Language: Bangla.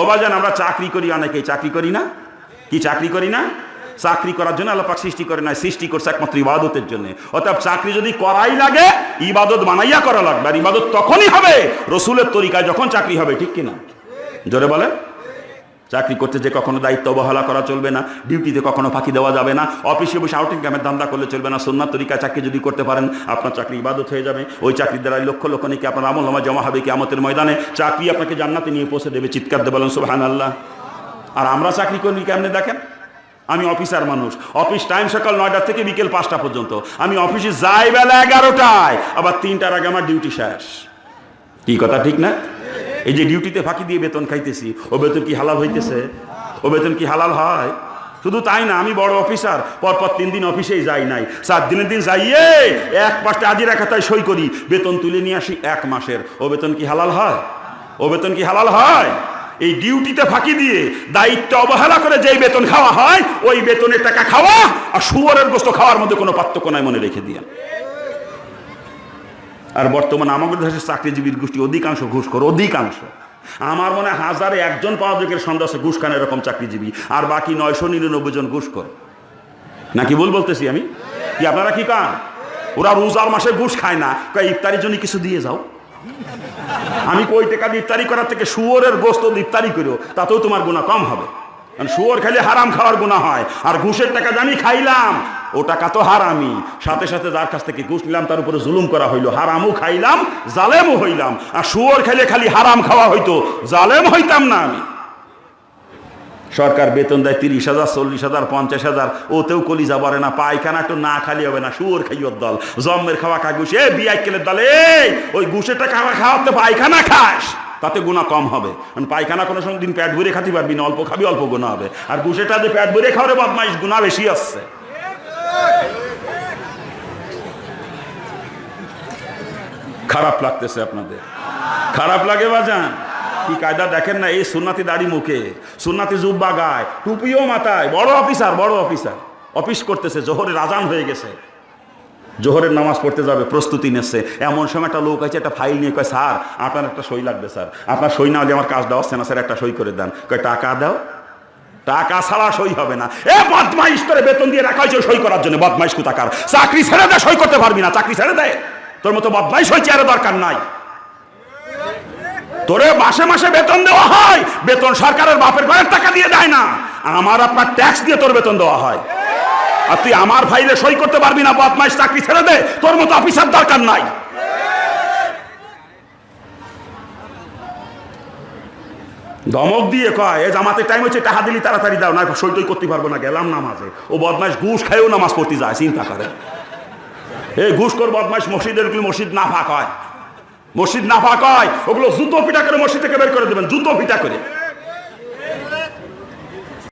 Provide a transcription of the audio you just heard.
ও বাজান আমরা চাকরি করি অনেকেই। চাকরি করি না? কি চাকরি করি না? চাকরি করার জন্য আল্লাপাক সৃষ্টি করে না সৃষ্টি করছে একমাত্র ইবাদতের জন্য। অর্থাৎ চাকরি যদি করাই লাগে, ইবাদত বানাইয়া করা লাগবে। আর ইবাদত তখনই হবে, রসুলের তরিকায় যখন চাকরি হবে, ঠিক কিনা? জোরে বলেন। চাকরি করতে যে কখনো দায়িত্ব অবহেলা করা চলবে না, ডিউটিতে কখনো ফাঁকি দেওয়া যাবে না, অফিসে বসে আউটিং ক্যামের ধান্দা করলে চলবে না সন্ন্যার তরিকা চাকরি যদি করতে পারেন, আপনার চাকরি ইবাদত হয়ে যাবে। ওই চাকরির দ্বারা লক্ষ লক্ষ নাকি আপনার আমল নামা জমা হবে কি আমতের ময়দানে। চাকরি আপনাকে জান্নাতে নিয়ে পৌঁছে দেবে, চিৎকার দেবে বলেন সুহান আল্লাহ আর আমরা চাকরি করি কেমনে দেখেন? আমি অফিসার মানুষ, অফিস টাইম সকাল নয়টা থেকে বিকেল পাঁচটা পর্যন্ত। আমি অফিসে যাই বেলা এগারোটায়, আবার তিনটার আগে আমার ডিউটি শেষ। কি কথা, ঠিক না? এই যে ডিউটিতে ফাঁকি দিয়ে বেতন খাইতেছি, ও বেতন কি হালাল হইতেছে? ও বেতন কি হালাল হয়? শুধু তাই না, আমি বড় অফিসার, পরপর তিন দিন অফিসেই যাই নাই। সাত দিনের দিন যাইয়ে এক পাঁচটা আজিরা খাতায় সই করি। বেতন তুলে নিয়ে আসি এক মাসের। ও বেতন কি হালাল হয়? ও বেতন কি হালাল হয়? এই ডিউটিতে ফাঁকি দিয়ে দায়িত্ব অবহেলা করে যেই বেতন খাওয়া হয়, ওই বেতনের টাকা খাওয়া আর শুয়ারের গোস্ত খাওয়ার মধ্যে কোনো পার্থক্য নাই মনে রেখে দিয়ে। আর বর্তমানে আমাদের দেশের চাকরিজীবীর গোষ্ঠী অধিকাংশ ঘুষ করে অধিকাংশ। আমার মনে হাজারে একজন পাওয়া যোগের সন্দেহ ঘুষ খান এরকম চাকরিজীবী, আর বাকি নয়শো নিরানব্বই জন ঘুষ করে নাকি ভুল বলতেছি আমি? কি আপনারা কি কান? ওরা রোজার মাসে ঘুষ খায় না। ইফতারির জন্য কিছু দিয়ে যাও। আমি কই, টাকা ইফতারি করার থেকে শুয়োরের গোস্ত ইফতারি করো তাতেও তোমার গুণা কম হবে। কারণ শুয়োর খেলে হারাম খাওয়ার গুণা হয়। আর ঘুষের টাকা জানি খাইলাম ও টাকা তো হারামি। সাথে সাথে যার কাছ থেকে ঘুষ নিলাম, তার উপরে জুলুম করা হইল। হারামও খাইলাম, জালেমও হইলাম। আর শুয়োর খাইলে খালি হারাম খাওয়া হইতো, জালেম হইতাম না আমি। সরকার বেতন দেয় তিরিশ হাজার, চল্লিশ হাজার, পঞ্চাশ হাজার। ওতেও কলিজা বলে না, পায়খানা একটু না খালি হবে না, শুয়োর খাইয়র দল। জম্মের খাওয়া খায় ঘুষ বিআইকেলের দল ওই ঘুষের টাকা খাওয়াতে পায়খানা খাস। তাতে গুণা কম হবে। কারণ পায়খানা কোনো সময় দিন প্যাট ভরে খাতে পারবি না, অল্প খাবি, অল্প গুণা হবে। আর ঘুষেটা যে প্যাট ভরে খাওয়ারে বদমাইশ গুণা বেশি আসছে। খারাপ লাগতেছে আপনাদের। খারাপ লাগে বাজান। কি কায়দা দেখেন না, এই সুন্নাতি দাড়ি মুখে। সুন্নাতি জুব্বা গায়, টুপিও মাথায়। বড় অফিসার বড় অফিসার। অফিস করতেছে, জোহরের আজান হয়ে গেছে। জোহরের নামাজ পড়তে যাবে, প্রস্তুতি নিচ্ছে। এমন সময় একটা লোক আছে, একটা ফাইল নিয়ে কয়, স্যার, আপনার একটা সই লাগবে, স্যার। আপনার সই না হলে আমার কাজটা হচ্ছে না, স্যার, একটা সই করে দেন। কয়, টাকা দাও? টাকা ছাড়া সই হবে না। এ বদমাইশ করে বেতন দিয়ে রাখা হয়েছে সই করার জন্য, বদমাইশ কোথাকার? চাকরি ছেড়ে দেয় সই করতে পারবি না, চাকরি ছেড়ে দেয় তোর মতো বদমাইশ হয়েছে আর দরকার নাই। তোরে মাসে মাসে বেতন দেওয়া হয়, বেতন সরকারের বাপের ঘরের টাকা দিয়ে দেয় না, আমার আপনার ট্যাক্স দিয়ে তোর বেতন দেওয়া হয়। আর তুই আমার ফাইলে সই করতে পারবি না, বদমাইশ চাকরি ছেড়ে দে, তোর মতো অফিসার দরকার নাই। দমক দিয়ে কয়, এ জামাতে টাইম হচ্ছে টাকা দিলি, তাড়াতাড়ি দাও, না সই করতে পারব না, গেলাম নামাজে। ও বদমাইশ ঘুষ খাইও নামাজ পড়তে যায়, চিন্তা করে। এই ঘুষখোর বদমাস মসজিদের মসজিদ না ফাঁক হয়। মসজিদ না ফাঁক হয়। ওগুলো জুতো পিঠা করে মসজিদ থেকে বের করে দেবেন, জুতো পিঠা করে।